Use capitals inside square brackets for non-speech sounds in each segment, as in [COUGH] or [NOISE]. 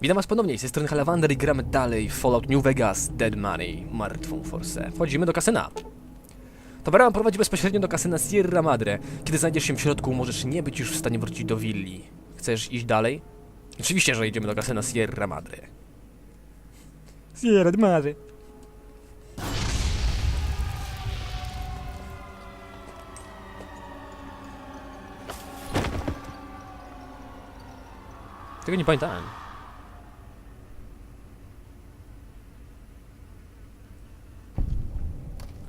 Witam was ponownie, z tej strony Halawander i gramy dalej w Fallout New Vegas Dead Money, martwą forsę. Wchodzimy do kasyna. To brama prowadzi bezpośrednio do kasyna Sierra Madre. Kiedy znajdziesz się w środku, możesz nie być już w stanie wrócić do willi. Chcesz iść dalej? Oczywiście, że idziemy do kasyna Sierra Madre. Sierra Madre. Tego nie pamiętałem.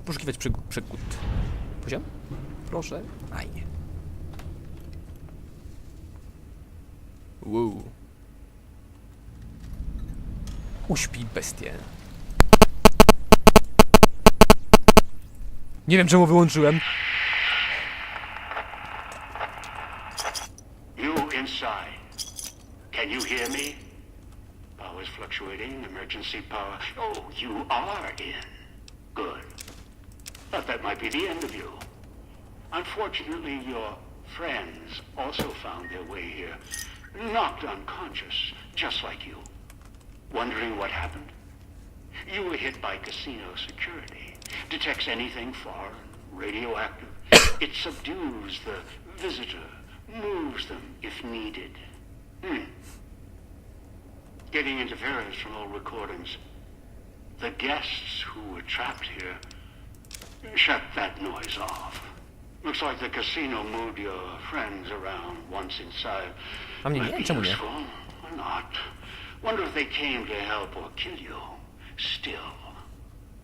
Poszukiwać przygód. Poziom? Proszę. Fajnie. Wow. Uśpi bestię. Nie wiem czemu wyłączyłem. Might be the end of you. Unfortunately, your friends also found their way here. Knocked unconscious, just like you. Wondering what happened? You were hit by casino security. Detects anything foreign, radioactive. it subdues the visitor, moves them if needed. Hmm. Getting interference from all recordings. The guests who were trapped here shut that noise off. Looks like the casino moved your friends around once inside. Mnie Might be useful or not. Wonder if they came to help or kill you. Still.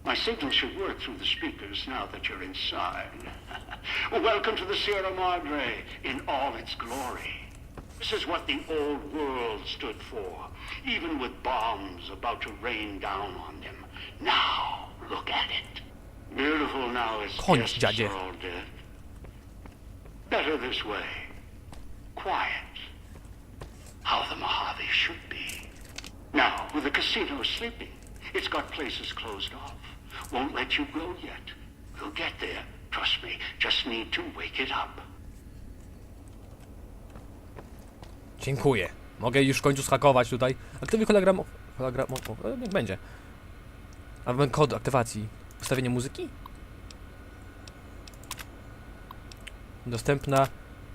My signal should work through the speakers now that you're inside. [LAUGHS] Welcome to the Sierra Madre in all its glory. This is what the old world stood for, even with bombs about to rain down on them. Now, look at it. Beautiful now as Kończ, dziadzie. are all dead. Better this way. Quiet. How the Mojave should be. Now, with the casino sleeping, it's got places closed off. Won't let you go yet. We'll get there. Trust me. Just need to wake it up. Dziękuję. Mogę już w końcu schakować tutaj. Aktywuj hologram... hologram... Niech będzie. A kod aktywacji. Ustawienie muzyki? Dostępna.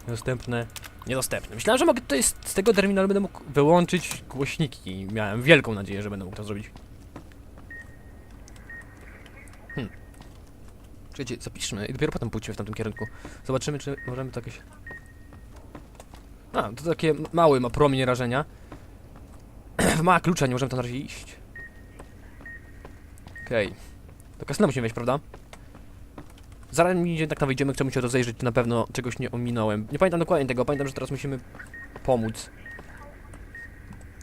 Dostępne. Niedostępne. Myślałem, że mogę tutaj z, z tego terminalu będę mógł wyłączyć głośniki. Miałem wielką nadzieję, że będę mógł to zrobić. Hmm. Czekajcie, zapiszmy i dopiero potem pójdźmy w tamtym kierunku. Zobaczymy, czy możemy to jakieś... A, to takie mały ma promień rażenia. [CLEARS THROAT] ma klucza, nie możemy tam na razie iść. Okej. Do kasyna musimy wejść, prawda? Zanim jednak tam wejdziemy, chcemy się rozejrzeć, na pewno czegoś nie ominąłem. Nie pamiętam dokładnie tego, pamiętam, że teraz musimy pomóc.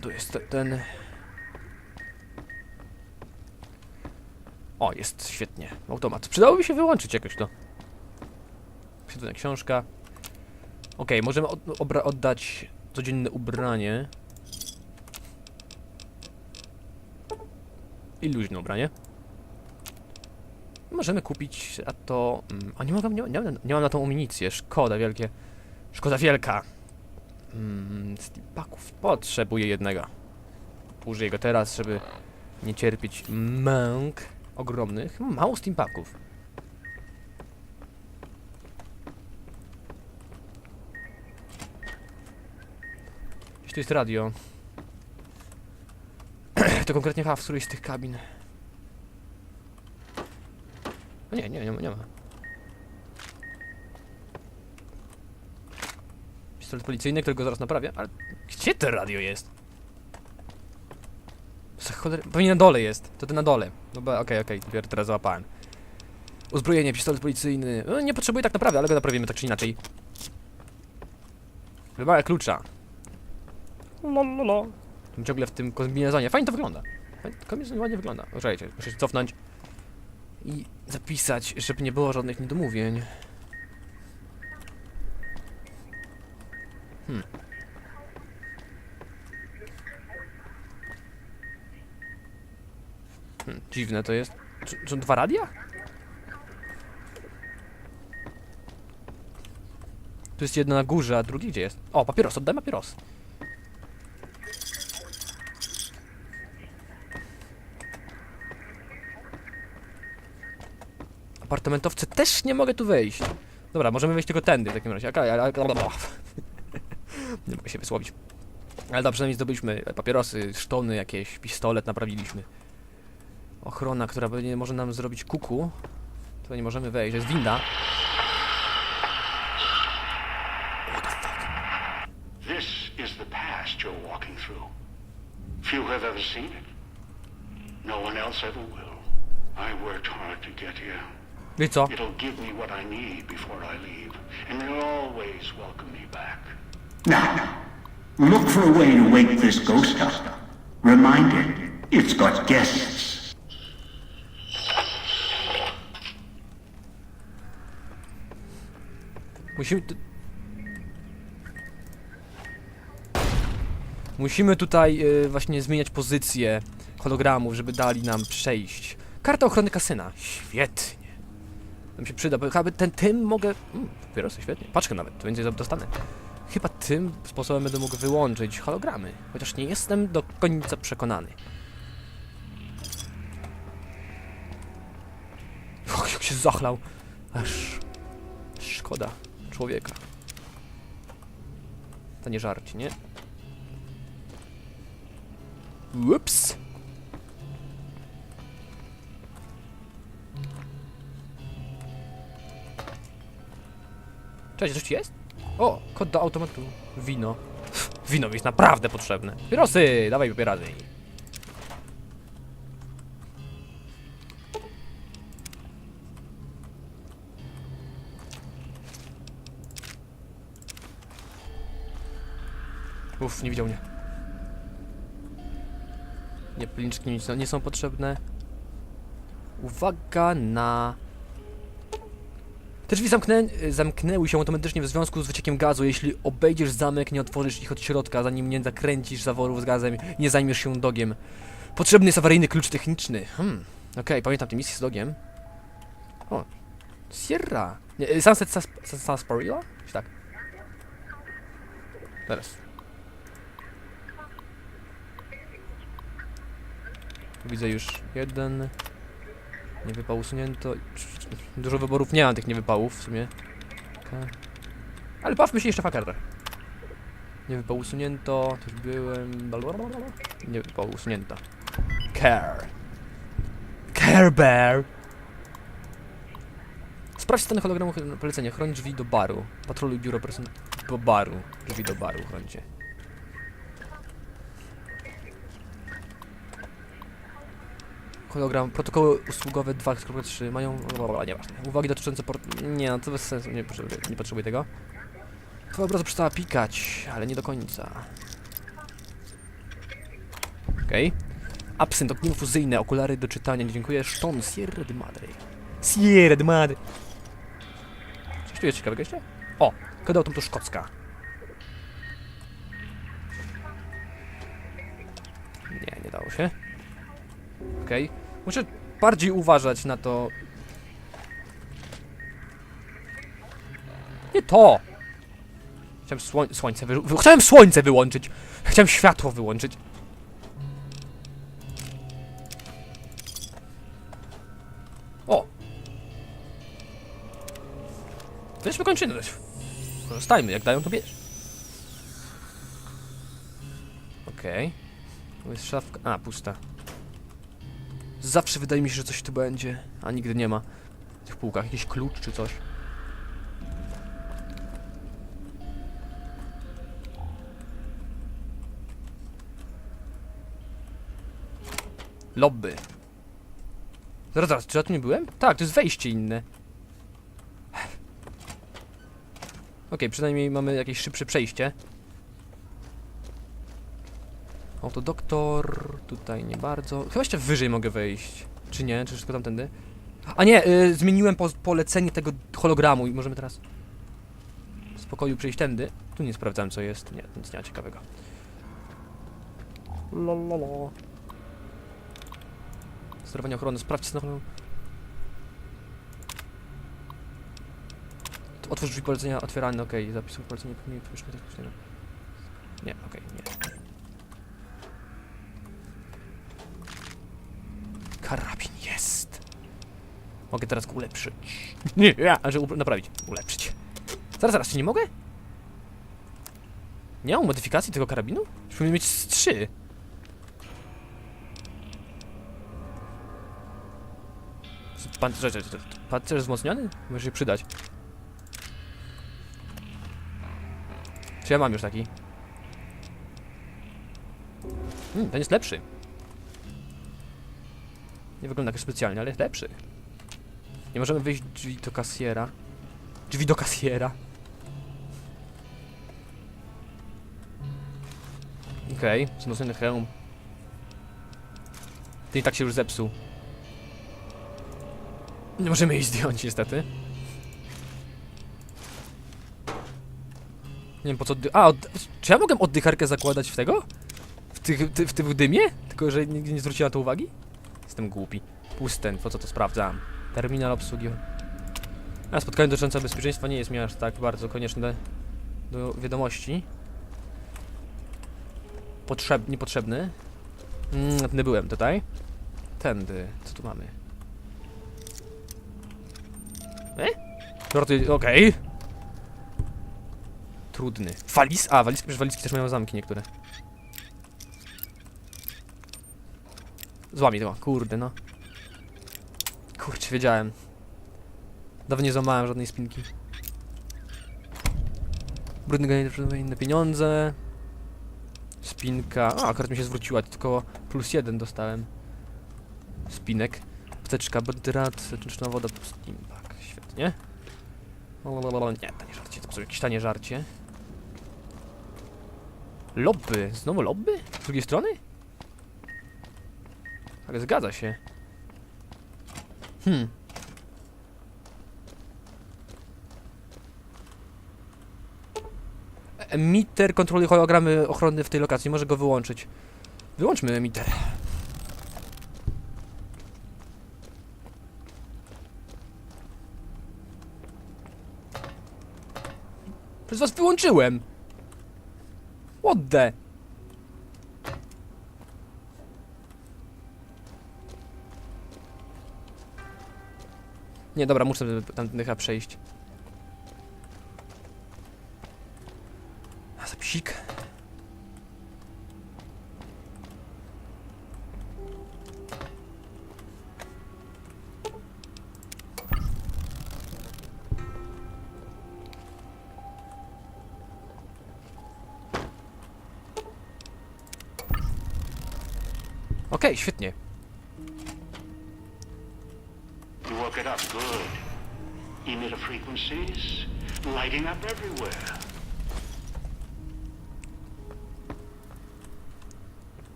Tu jest te- ten... O, jest świetnie. Automat. Przydałoby się wyłączyć jakoś to. Świetna książka. Okej, możemy od, oddać codzienne ubranie. I luźne ubranie. Możemy kupić, a to... Mm, a nie, mogę, nie, nie, nie mam na tą amunicję, szkoda wielkie. Szkoda wielka. Mm, steampaków potrzebuję jednego. Użyję go teraz, żeby nie cierpieć męk ogromnych. Mało steampaków. Gdzieś tu jest radio. [CLEARS THROAT] to konkretnie chyba w którejś z tych kabin. Nie, nie, nie ma. Nie ma. Pistolet policyjny, którego zaraz naprawię, ale gdzie to radio jest? Za choler... Pewnie na dole jest, to ten na dole. Dobra, okej, okej, dopiero teraz załapałem. Uzbrojenie, pistolet policyjny. No, nie potrzebuję tak naprawdę, ale go naprawimy tak czy inaczej. Wymagę klucza. No, no, no. Ciągle w tym kombinezonie. Fajnie to wygląda. Kombinezon ładnie wygląda. Poczekajcie, muszę się cofnąć i zapisać, żeby nie było żadnych niedomówień. Hmm. Hmm, dziwne to jest. Czy, czy dwa radia? Tu jest jedno na górze, a drugie gdzie jest? O, papieros, oddaj papieros. Apartamentowce też nie mogę tu wejść. Dobra, możemy wejść tylko tędy w takim razie. [LAUGHS] Nie mogę się wysłowić. Ale dobrze, przynajmniej zdobyliśmy papierosy, sztony jakieś, pistolet naprawiliśmy. Ochrona, która będzie może nam zrobić kuku. To nie możemy wejść, jest winda. This is the past you're walking through. Few have ever seen it. No one else ever will. I worked hard to get here. I co? It'll give me what I need before I leave, and you'll always welcome me back. Now, look for a way to wake this ghost up. Remind it, it's got guests. Musimy... Musimy tutaj y, właśnie zmieniać pozycję hologramów, żeby dali nam przejść. Karta ochrony kasyna. Świetnie. Mi się przyda, bo chyba ten, tym mogę... Mm, świetnie. Paczkę nawet, to więcej dostanę. Chyba tym sposobem będę mógł wyłączyć hologramy. Chociaż nie jestem do końca przekonany. [LAUGHS] Och, jak się zachlał. Aż... Szkoda człowieka. To nie żarcie, nie? Ups. Cześć, coś jest? O, kod do automatu. Wino. Wino mi jest naprawdę potrzebne. Papierosy! Dawaj papierosy. Uff, nie widział mnie. Nie, pliczki nic nie są potrzebne. Uwaga na... Te drzwi zamknę, zamknęły się automatycznie w związku z wyciekiem gazu. Jeśli obejdziesz zamek, nie otworzysz ich od środka, zanim nie zakręcisz zaworów z gazem, nie zajmiesz się dogiem. Potrzebny jest awaryjny klucz techniczny. Hmm, okej, pamiętam tę misję z dogiem. O, Sierra. Nie, y, Sunset Sarsaparilla? Tak? Teraz. Widzę już jeden. Nie wypał usunięto. Dużo wyborów nie mam tych niewypałów w sumie. Ale bawmy się jeszcze kartę. Nie wypał usunięto. Też byłem. blablabla. Nie wypał usunięto. Care. Care Bear. Sprawdź stan hologramu polecenia. Chroń drzwi do baru. Patroluj biuro person... do baru. Drzwi do baru chroncie. Hologram, protokoły usługowe 2.3 mają... Blablabla, nieważne. Uwagi dotyczące port... Nie, no to bez sensu, nie potrzebuję, nie potrzebuję tego. Twoja obraza przestała pikać, ale nie do końca. Okej. Absynt, ogniwo fuzyjne, okulary do czytania, dziękuję. Szton, Sierra de Madre. Sierra de Madre. Coś tu jest ciekawego jeszcze? O, kodautom to szkocka. Nie, nie dało się. Okej. Muszę bardziej uważać na to. Nie to! Chciałem słoń słońce wy Chciałem słońce wyłączyć! Chciałem światło wyłączyć. O! To już wykończymy. Korzystajmy, jak dają to bierz. Okej. Tu jest szafka. A, pusta. Zawsze wydaje mi się, że coś tu będzie, a nigdy nie ma. W tych półkach jakiś klucz czy coś. Lobby. Zaraz, zaraz, czy ja tu nie byłem? Tak, to jest wejście inne. Okej, przynajmniej mamy jakieś szybsze przejście. O, to doktor. Tutaj nie bardzo. Chyba jeszcze wyżej mogę wejść. Czy nie? Czy tylko tamtędy? A nie, y, zmieniłem po, polecenie tego hologramu i możemy teraz w spokoju przejść tędy. Tu nie sprawdzałem co jest. Nie, nic nie ma ciekawego. Lololo. Sterowanie ochrony, sprawdź znowu. Otwórz drzwi polecenia otwierane, okej, zapis polecenia nie już nie Nie, okej, nie. Karabin jest. Mogę teraz go ulepszyć. [LAUGHS] Nie, ja, up- naprawić. Ulepszyć. Zaraz, zaraz, czy nie mogę? Nie mam modyfikacji tego karabinu? Już powinien mieć z trzy. Z- Pan, czekaj, czekaj, czekaj. pancerz wzmocniony? Może się przydać. Czy ja mam już taki? Hmm, ten jest lepszy. Nie wygląda jakoś specjalnie, ale jest lepszy. Nie możemy wyjść drzwi do kasjera. Drzwi do kasjera. Okej, okay, wzmocniony hełm. Ten i tak się już zepsuł. Nie możemy jej zdjąć niestety. Nie wiem po co... A, od... czy ja mogłem oddycharkę zakładać w tego? W, tych, ty, w tym dymie? Tylko, że nigdy nie zwróciła to uwagi? Jestem głupi. Pusten, po co to sprawdzam? Terminal obsługi. A spotkanie dotyczące bezpieczeństwa nie jest mi aż tak bardzo konieczne do wiadomości. Potrzeb... niepotrzebny. Mm, tędy byłem tutaj. Tędy. Co tu mamy? E? Okej. Trudny. Walis? A, walizki, przecież walizki też mają zamki niektóre. Złamie to, kurde no. Kurczę, wiedziałem. Dawno nie złamałem żadnej spinki. Brudny generator, inne pieniądze. Spinka. A, akurat mi się zwróciła, tylko plus jeden dostałem. Spinek. Apteczka, botrat, etyczna woda, steampack. Świetnie. Lalalala, Nie, tanie żarcie, to są jakieś tanie żarcie. Lobby. Znowu lobby? Z drugiej strony? Ale zgadza się. Hmm. Emiter kontroluje hologramy ochronne w tej lokacji. Może go wyłączyć. Wyłączmy emiter. Przez was wyłączyłem! What the? Nie, dobra, muszę tam dycha przejść. A zapisik. Okej, świetnie. Good. Emitter frequencies lighting up everywhere.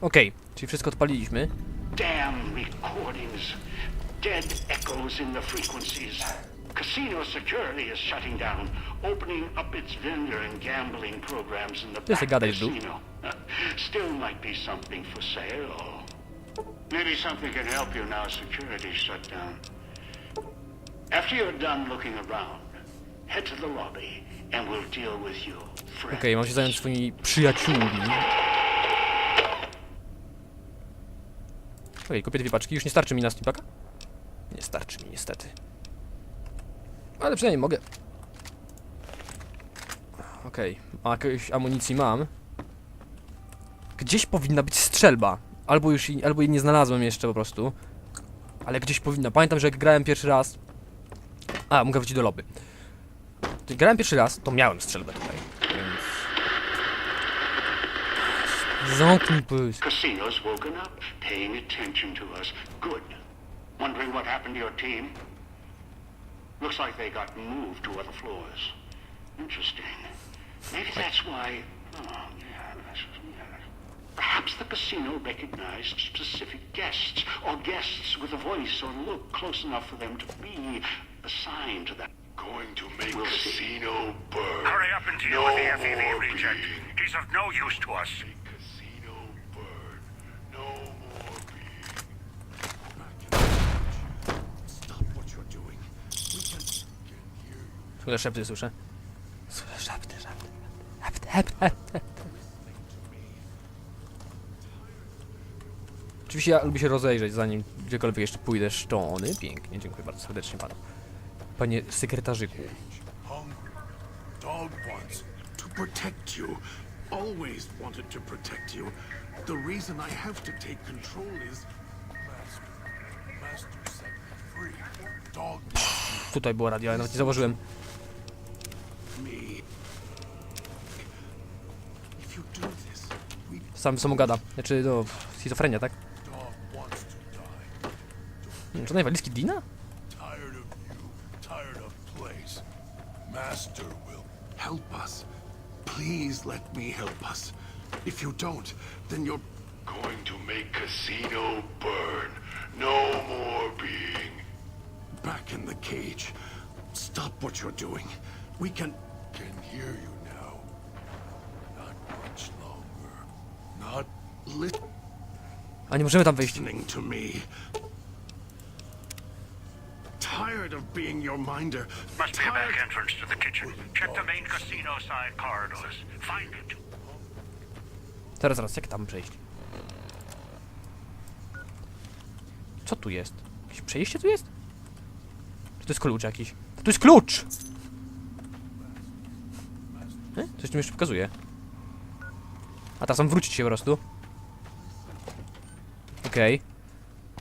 Okej, czyli wszystko odpaliliśmy. Damn recordings. Dead echoes in the frequencies. Casino security is shutting down, opening up its vendor and gambling programs in the back Stu. casino. [LAUGHS] Still might be something for sale. Maybe something can help you now security's shut down. After you're done looking around, head to the lobby and we'll deal with you, mam się zająć swoimi przyjaciółmi. Okej, kupię dwie paczki. Już nie starczy mi na stipaka? Nie starczy mi, niestety. Ale przynajmniej mogę. Okej, a jakieś amunicji mam. Gdzieś powinna być strzelba. Albo już albo jej nie znalazłem jeszcze po prostu. Ale gdzieś powinna. Pamiętam, że jak grałem pierwszy raz... A, mogę wrócić do lobby. Jak grałem pierwszy raz, to miałem strzelbę tutaj. Więc... Zamknij pysk. Casinos woken up, paying attention to us. Good. Wondering what happened to your team? Looks like they got moved to other floors. Interesting. Maybe that's why. Oh. Perhaps the casino recognized specific guests, or guests with a voice or look close enough for them to be assigned to that. Going to make We'll see. casino burn. Hurry up and deal no with the FEV more reject. being. He's of no use to us. Casino burn. No more being. Stop what you're doing. We can Słyszę szepty, słyszę. Słyszę szepty, szepty. Szepty, szepty, szepty. Oczywiście ja lubię się rozejrzeć, zanim gdziekolwiek jeszcze pójdę. Szczony, pięknie, dziękuję bardzo serdecznie panu. Panie sekretarzyku. Dog wants to protect you. Always wanted to protect you. The reason I have to take control is... Master. Master set me free. Dog Tutaj było radio, ale nawet nie zauważyłem. me. If you do this, we Sam samogada. Znaczy, no, schizofrenia, tak? dog wants to die. Hmm, Czy najwalizki Dina? Master will help us. Please let me help us. If you don't, then you're going to make Casino burn. No more being back in the cage. Stop what you're doing. We can can hear you now. Not much longer. Not A nie możemy tam listening to me. Tired of being your minder. Must be a back entrance to the kitchen. Check the main casino side corridors. Find it. Teraz, zaraz, jak tam przejść? Co tu jest? Jakieś przejście tu jest? Czy to jest klucz jakiś? To jest klucz! E? Coś tu mi jeszcze pokazuje. A teraz mam wrócić się po prostu. Okej.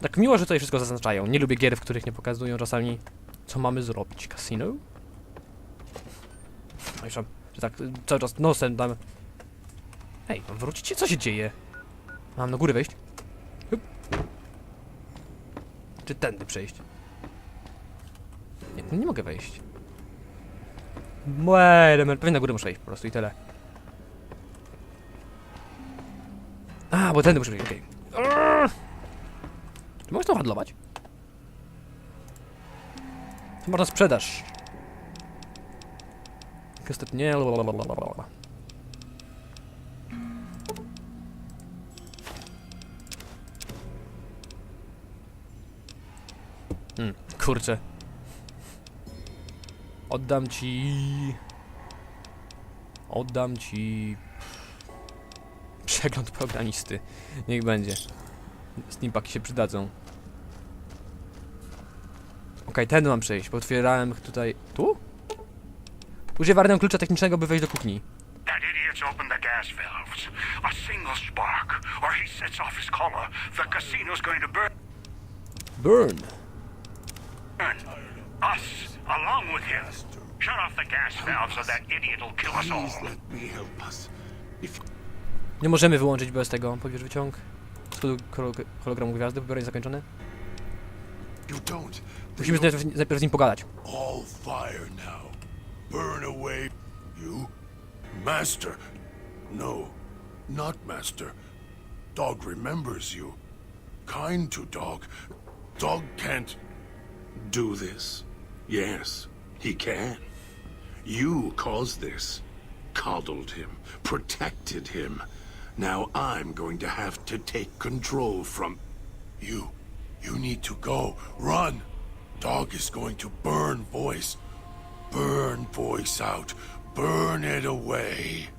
Tak miło, że tutaj wszystko zaznaczają. Nie lubię gier, w których nie pokazują czasami, co mamy zrobić. Casino? No że tak y, cały czas nosem tam Ej, mam wrócić? Co się dzieje? Mam na górę wejść? Hup. Czy tędy przejść? Nie, nie mogę wejść. Minute, pewnie na górę muszę iść po prostu i tyle. A, bo tędy muszę wejść, okej. Okay. Czy można handlować? To można sprzedaż. Niestety nie. Hmm, kurczę. Oddam ci... Oddam ci... Przegląd programisty. Niech będzie. Steampaki się przydadzą. Okej, ten mam przejść, bo otwierałem tutaj... Tu? Używam klucza technicznego, by wejść do kuchni. That idiot's opened the gas valves. A single spark, or he sets off his collar. The casino's going to burn Burn! us along with him. Shut off the gas valves, or that idiot will kill us all. let me help us. If Nie możemy wyłączyć bez tego. Pobierz wyciąg. Z hologramu gwiazdy, pobieranie zakończone. You don't, then Musimy najpierw, najpierw z nim pogadać. all fire now. Burn away. You? Master. No, not Master. Dog remembers you. Kind to Dog. Dog can't do this. Yes, he can. You caused this. Coddled him. Protected him. Now I'm going to have to take control from you. You need to go. Run. Dog is going to burn voice. Burn voice out. Burn it away.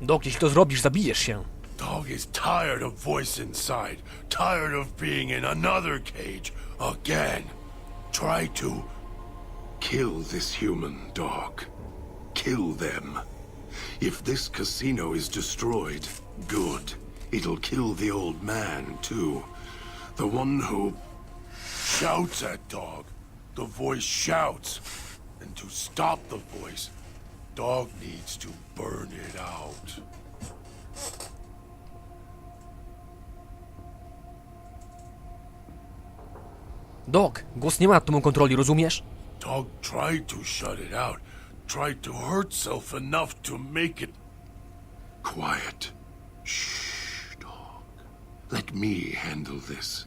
Dok, jeśli to zrobisz, zabijesz się. Dog is tired of voice inside. Tired of being in another cage again. Try to kill this human dog. Kill them. If this casino is destroyed, good. It'll kill the old man, too. The one who shouts at dog. The voice shouts. And to stop the voice, dog needs to burn it out. Dok, głos nie ma nad tobą kontroli, rozumiesz? Dog tried to shut it out, tried to hurt self enough to make it quiet. Shh, dog. Let me handle this.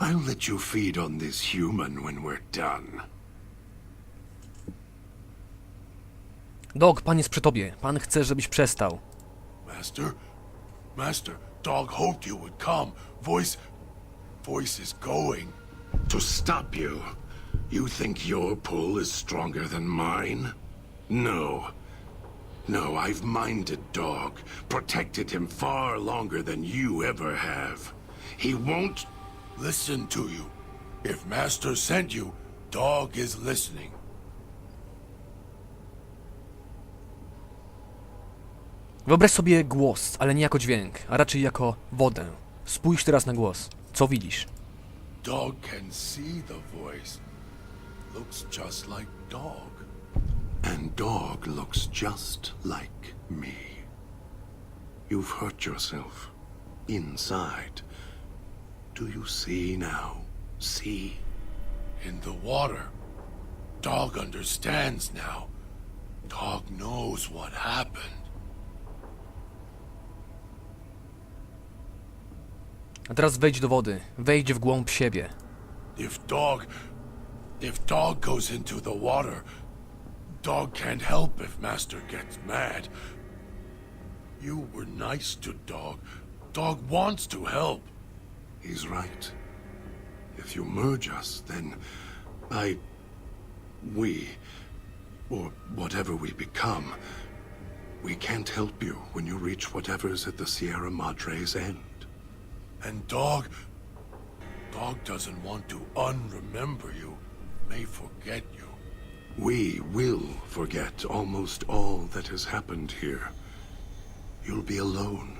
I'll let you feed on this human when we're done. Dog, pan jest przy tobie. Pan chce, żebyś przestał. Master? Master, dog hoped you would come. Voice. Voice is going. To stop you. You think your pull is stronger than mine? No. No, I've minded Dog, protected him far longer than you ever have. He won't listen to you. If Master sent you, Dog is listening. Wyobraź sobie głos, ale nie jako dźwięk, a raczej jako wodę. Spójrz teraz na głos. Co widzisz? Dog can see the voice. Looks just like Dog. And Dog looks just like me. You've hurt yourself. Inside. Do you see now? See? In the water. Dog understands now. Dog knows what happened. A teraz wejdź do wody. Wejdź w głąb siebie. If dog. If dog goes into the water, dog can't help if master gets mad. You were nice to dog. Dog wants to help. He's right. If you merge us, then I. We. Or whatever we become. We can't help you when you reach whatever's at the Sierra Madre's end. And dog. Dog doesn't want to unremember you, may forget you. We will forget almost all that has happened here. You'll be alone,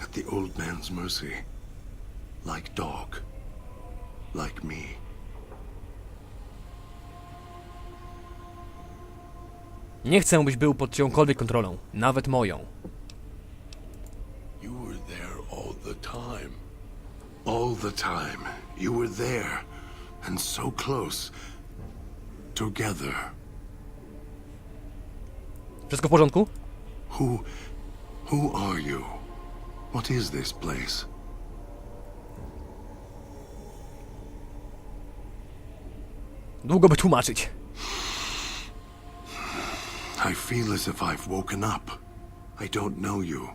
at the old man's mercy. Like dog. Like me. Nie chcę, byś był pod czyjąkolwiek kontrolą. Nawet moją. You were there all the time. All the time. You were there. And so close. Together. Wszystko w porządku? Who... who are you? What is this place? Długo by tłumaczyć. I feel as if I've woken up. I don't know you,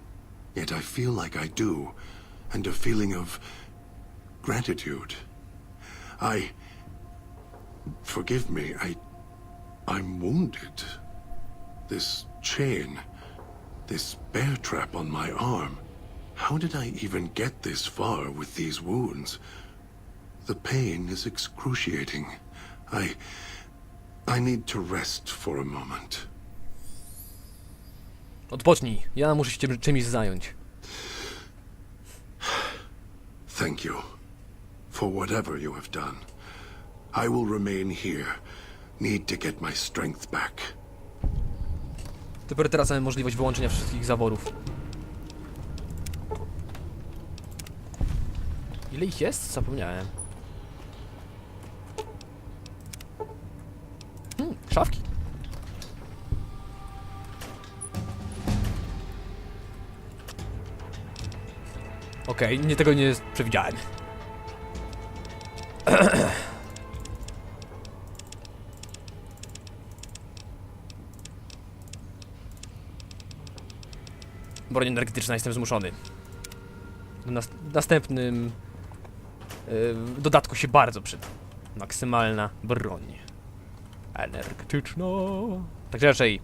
yet I feel like I do, and a feeling of gratitude. I. Forgive me, I. I'm wounded. This chain, this bear trap on my arm. How did I even get this far with these wounds? The pain is excruciating. I. I need to rest for a moment. Odpocznij. Ja muszę się czym- czymś zająć. Thank you for whatever you have done. I will remain here. Need to get my strength back. Dopiero teraz mamy możliwość wyłączenia wszystkich zaworów. Ile ich jest? Zapomniałem. Hmm, szafki. Okej, nie tego nie przewidziałem. [CLEARS THROAT] Broń energetyczna, jestem zmuszony. Nas następnym yy, dodatku się bardzo przyda. Maksymalna broń. Energetyczna. Także raczej...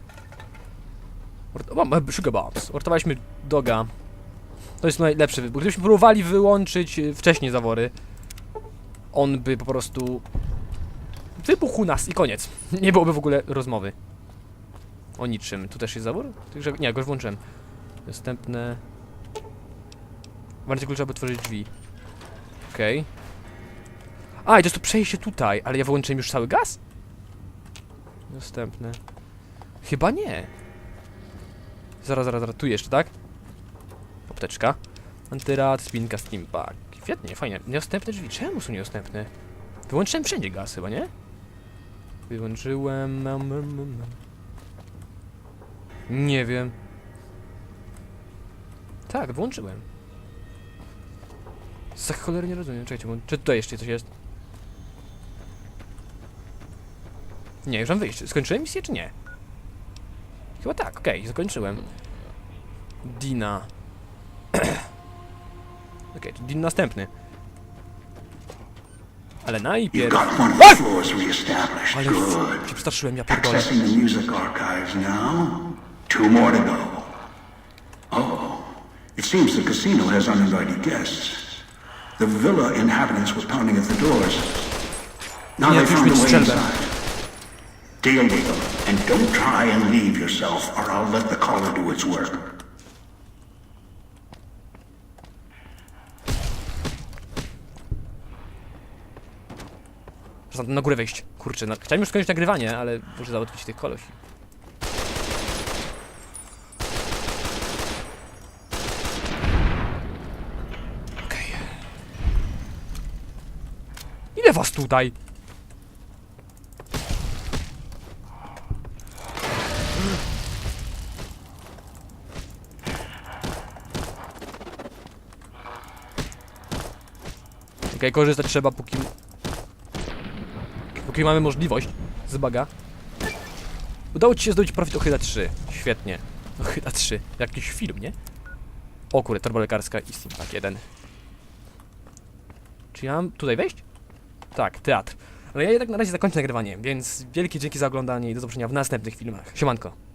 Mam Sugar Bombs. Urtowaliśmy doga. To jest najlepszy wybór. Gdybyśmy próbowali wyłączyć y, wcześniej zawory, on by po prostu wybuchł nas i koniec. Nie byłoby w ogóle rozmowy. O niczym. Tu też jest zawór? Także nie, go już włączyłem. Następne. Warcie klucza, aby otworzyć drzwi. Okej. A, i to jest to przejście tutaj, ale ja wyłączyłem już cały gaz? Następne. Chyba nie. Zaraz, zaraz, zaraz. Tu jeszcze, tak? Apteczka. Antyrad, spinka, steampack. Świetnie, fajnie. Niedostępne drzwi. Czemu są niedostępne? Wyłączyłem wszędzie gaz chyba, nie? Wyłączyłem... Nie wiem. Tak, włączyłem. Za cholery nie rozumiem. Czekajcie, bo- czy tutaj jeszcze coś jest? Nie, już mam wyjść. Skończyłem misję, czy nie? Chyba tak, okej, zakończyłem. Dina. [CLEARS THROAT] okej, to Din następny. Ale You've najpierw... got one of the floors reestablished. Ale Good. się przestraszyłem, ja pierdolę. Accessing the music archives now. Two more to go. It seems the casino has uninvited guests. The villa inhabitants were pounding at the doors. Now they już found a way inside. Deal with them, and don't try and leave yourself, or I'll let the collar do its work. Na, górę wejść. Kurczę, na... chciałem już skończyć nagrywanie, ale muszę załatwić tych kolosi. Was tutaj? Okej, korzystać trzeba póki Póki mamy możliwość z baga. Udało ci się zdobyć profit Ochyda 3. Świetnie. Ochyda 3. Jakiś film, nie? O kurde, torba lekarska i Steam tak jeden. Czy ja mam tutaj wejść? Tak, teatr. Ale ja jednak na razie zakończę nagrywanie, więc wielkie dzięki za oglądanie i do zobaczenia w następnych filmach. Siemanko.